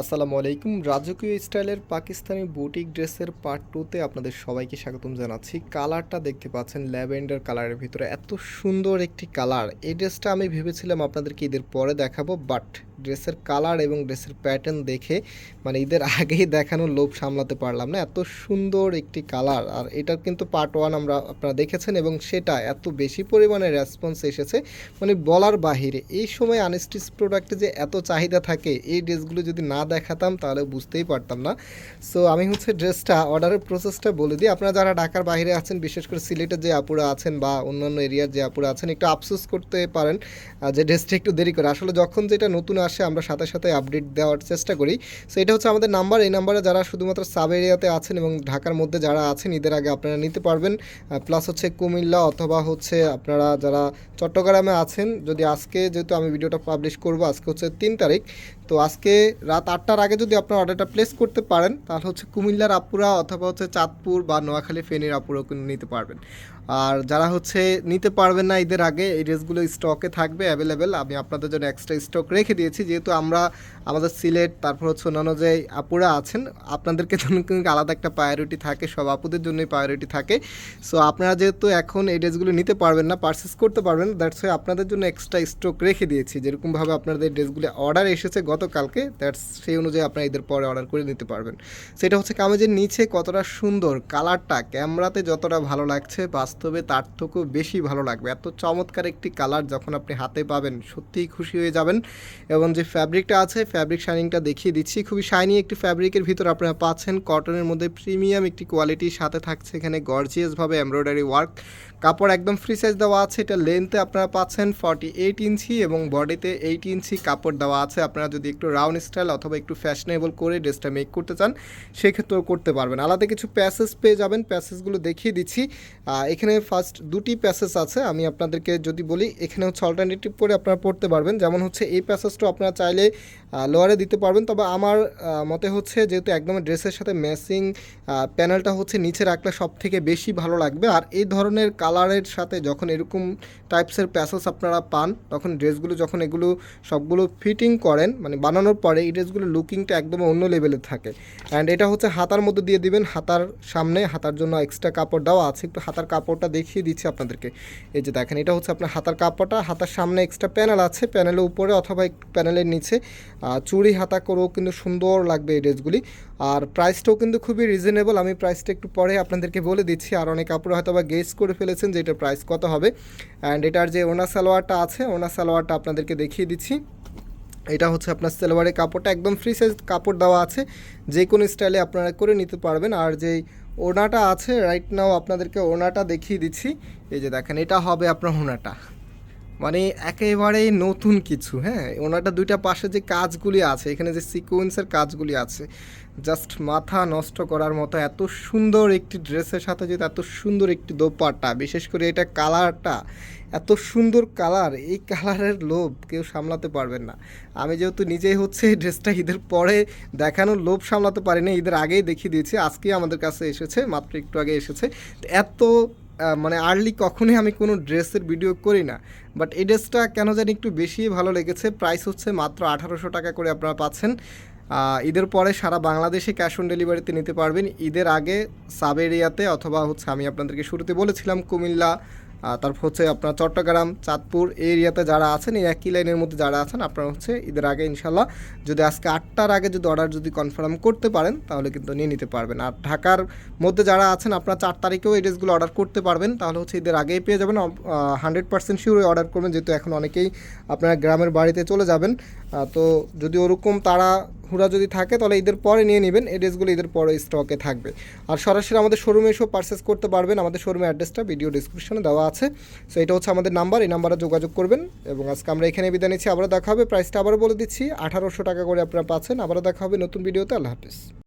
আসসালামু আলাইকুম। রাজকীয় স্টাইলের পাকিস্তানি বুটিক ড্রেসের পার্ট টুতে আপনাদের সবাইকে স্বাগতম জানাচ্ছি। কালারটা দেখতে পাচ্ছেন ল্যাভেন্ডার কালারের ভিতরে। এত সুন্দর একটি কালার। এই ড্রেসটা আমি ভেবেছিলাম আপনাদেরকে ঈদের পরে দেখাবো বাট ড্রেসের কালার এবং ড্রেসের প্যাটার্ন দেখে মানে ঈদের আগেই দেখানোর লোভ সামলাতে পারলাম না। এত সুন্দর একটি কালার, আর এটার কিন্তু পার্ট ওয়ান আমরা, আপনারা দেখেছেন এবং সেটা এত বেশি পরিমাণে রেসপন্স এসেছে মানে বলার বাহিরে। এই সময় আনস্টিচ প্রোডাক্টে যে এত চাহিদা থাকে, এই ড্রেসগুলো যদি না দেখাতাম তাহলে বুঝতেই পারতাম না। সো আমি হচ্ছে ড্রেসটা অর্ডারের প্রসেসটা বলে দিই। আপনারা যারা ঢাকার বাইরে আছেন, বিশেষ করে সিলেটের যে আপুরা আছেন বা অন্যান্য এরিয়ার যে আপুরা আছেন, একটু আফসোস করতে পারেন যে ড্রেসটা একটু দেরি করে। আসলে যখন যেটা নতুন আসে, আমরা সাথে সাথে আপডেট দেওয়ার চেষ্টা করি। সো এটা হচ্ছে আমাদের নাম্বার এই নাম্বারে যারা শুধুমাত্র সাব এরিয়াতে আছেন এবং ঢাকার মধ্যে যারা আছেন, ঈদের আগে আপনারা নিতে পারবেন। প্লাস হচ্ছে কুমিল্লা অথবা হচ্ছে আপনারা যারা চট্টগ্রামে আছেন, যদি আজকে যেহেতু আমি ভিডিওটা পাবলিশ করব, আজকে হচ্ছে তিন তারিখ। তো আজকে রাত আটটার আগে যদি আপনার অর্ডারটা প্লেস করতে পারেন, তাহলে হচ্ছে কুমিল্লার আপুরা অথবা হচ্ছে চাঁদপুর বা নোয়াখালী ফেনীর আপুরাও কিন্তু নিতে পারবেন। আর যারা হচ্ছে নিতে পারবেন না ঈদের আগে, এই ড্রেসগুলো স্টকে থাকবে অ্যাভেলেবেল আমি আপনাদের জন্য এক্সট্রা স্টক রেখে দিয়েছি, যেহেতু আমরা আমাদের সিলেট, তারপর হচ্ছে অন্যান্য যে আপুরা আছেন, আপনাদেরকে জন্য কিন্তু আলাদা একটা প্রায়োরিটি থাকে, সব আপুদের জন্যই প্রায়োরিটি থাকে। সো আপনারা যেহেতু এখন এই ড্রেসগুলো নিতে পারবেন না পারচেস করতে পারবেন দ্যাটস ওয়াই আপনাদের জন্য এক্সট্রা স্টক রেখে দিয়েছি। যেরকমভাবে আপনাদের ড্রেসগুলো অর্ডার এসেছে গতকালকে দ্যাটস সেই অনুযায়ী আপনারা ঈদের পরে অর্ডার করে নিতে পারবেন। সেটা হচ্ছে কামেজের নিচে কতটা সুন্দর কালারটা, ক্যামেরাতে যতটা ভালো লাগছে, বাস্তবে তার থেকেও বেশি ভালো লাগবে। এত চমৎকার একটি কালার যখন আপনি হাতে পাবেন, সত্যিই খুশি হয়ে যাবেন। এবং যে ফ্যাব্রিকটা আছে ফ্যাব্রিক শাইনিংটা দেখিয়ে দিচ্ছি। খুবই শাইনি একটি ফ্যাব্রিকের ভিতর আপনারা পাচ্ছেন কটনের মধ্যে প্রিমিয়াম একটি কোয়ালিটির সাথে থাকছে এখানে গর্জিয়াসভাবে এমব্রয়ডারি ওয়ার্ক কাপড় একদম ফ্রি সাইজ দেওয়া আছে, এটা লেন্থে আপনারা পাচ্ছেন ফর্টি এইট ইঞ্চি এবং বডিতে এইট ইঞ্চি কাপড় দেওয়া আছে। আপনারা যদি একটু রাউন্ড স্টাইল অথবা একটু ফ্যাশনেবল করে ড্রেসটা মেক করতে চান, সেক্ষেত্রেও করতে পারবেন। আলাদা কিছু প্যাসেজ পেয়ে যাবেন। প্যাসেজগুলো দেখিয়ে দিচ্ছি। এখানে ফার্স্ট দুটি প্যাসেজ আছে। আমি আপনাদেরকে যদি বলি, এখানে হচ্ছে অল্টারনেটিভ করে আপনারা পড়তে পারবেন। যেমন হচ্ছে এই প্যাসেজটা আপনারা চাইলে লোয়ারে দিতে পারবেন। তবে আমার মতে হচ্ছে যেহেতু একদম ড্রেসের সাথে ম্যাচিং প্যানেলটা হচ্ছে নিচে রাখলে সব থেকে বেশি ভালো লাগবে। আর এই ধরনের কালারের সাথে যখন এরকম টাইপসের প্যাসেজ আপনারা পান, তখন ড্রেসগুলো যখন এগুলো সবগুলো ফিটিং করেন মানে বানানোর পরে এই ড্রেসগুলো লুকিংটা একদম অন্য লেভেলের থাকে। অ্যান্ড এটা হচ্ছে হাতার মধ্যে দিয়ে দিবেন, হাতার সামনে, হাতার জন্য এক্সট্রা কাপড় দেওয়া আছে। একটু হাতার কাপড়টা দেখিয়ে দিচ্ছি আপনাদেরকে। এই যে দেখেন, এটা হচ্ছে আপনার হাতার কাপড়টা, হাতার সামনে এক্সট্রা প্যানেল আছে প্যানেলের উপরে অথবা প্যানেলের নিচে চুড়ি হাতা করেও কিন্তু সুন্দর লাগবে এই ড্রেসগুলি। আর প্রাইসটাও কিন্তু খুবই রিজনেবল আমি প্রাইসটা একটু পরে আপনাদেরকে বলে দিচ্ছি। আর অনেক কাপড় হয়তো বা গেস করে ফেলেছেন যে এটার প্রাইস কত হবে। অ্যান্ড এটার যে ওনা সালোয়ারটা আছে, ওনা সালোয়ারটা আপনাদেরকে দেখিয়ে দিচ্ছি। এটা হচ্ছে আপনার সেলোয়ারের কাপড়টা, একদম ফ্রি সাইজ কাপড় দেওয়া আছে। যে কোনো স্টাইলে আপনারা করে নিতে পারবেন। আর যেই ওনাটা আছে রাইট নাও আপনাদেরকে ওনাটা দেখিয়ে দিচ্ছি। এই যে দেখেন, এটা হবে আপনার ওনাটা মানে একেবারেই নতুন কিছু হ্যাঁ? ওনাটা দুইটা পাশে যে কাজগুলি আছে, এখানে যে সিকোয়েন্সের কাজগুলি আছে জাস্ট মাথা নষ্ট করার মতো এত সুন্দর একটি ড্রেসের সাথে যদি এত সুন্দর একটি দোপাট্টা, বিশেষ করে এটা কালারটা, এত সুন্দর কালার, এই কালারের লোভ কেউ সামলাতে পারবেন না। আমি যেহেতু নিজেই হচ্ছে এই ড্রেসটা ঈদের পরে দেখানোর লোভ সামলাতে পারি না ঈদের আগেই দেখিয়ে দিয়েছি, আজকেই আমাদের কাছে এসেছে, মাত্র একটু আগে এসেছে। এত মানে আর্লি কখনোই আমি কোনো ড্রেসের ভিডিও করি না। বাট এই ড্রেসটা কেন জানি একটু বেশি ভালো লেগেছে। প্রাইস হচ্ছে মাত্র আঠারোশো টাকা করে আপনারা পাচ্ছেন। ঈদের পরে সারা বাংলাদেশে ক্যাশ অন ডেলিভারিতে নিতে পারবেন। ঈদের আগে সাব এরিয়াতে অথবা হচ্ছে আমি আপনাদেরকে শুরুতে বলেছিলাম কুমিল্লা তারপর হচ্ছে আপনার চট্টগ্রাম, চাঁদপুর এরিয়াতে যারা আছেন, এই একই লাইনের মধ্যে যারা আছেন, আপনারা হচ্ছে ঈদের আগে ইনশাল্লাহ যদি আজকে আটটার আগে যদি অর্ডার যদি কনফার্ম করতে পারেন, তাহলে কিন্তু নিয়ে নিতে পারবেন। আর ঢাকার মধ্যে যারা আছেন, আপনারা চার তারিখেও এই ড্রেসগুলো অর্ডার করতে পারবেন, তাহলে হচ্ছে ঈদের আগেই পেয়ে যাবেন। হান্ড্রেড পার্সেন্ট শিওর অর্ডার করবেন, যেহেতু এখন অনেকেই আপনারা গ্রামের বাড়িতে চলে যাবেন। তো যদি ওরকম তারা হুড়া যদি থাকে, তাহলে ঈদের পরে নিয়ে নেবেন। এই ড্রেসগুলো ঈদের পরে স্টকে থাকবে। আর সরাসরি আমাদের শোরুমে এসেও পারচেস করতে পারবেন। আমাদের শোরুমের অ্যাড্রেসটা ভিডিও ডিসক্রিপশনে দেওয়া আছে। সো এটা হচ্ছে আমাদের নাম্বার এই নাম্বারে যোগাযোগ করবেন। এবং আজকে আমরা এখানে বিদায় নিচ্ছি। আবারও দেখা হবে। প্রাইসটা আবারও বলে দিচ্ছি। আঠারোশো টাকা করে আপনারা পাচ্ছেন। আবারও দেখা হবে নতুন ভিডিওতে আল্লাহ হাফিজ।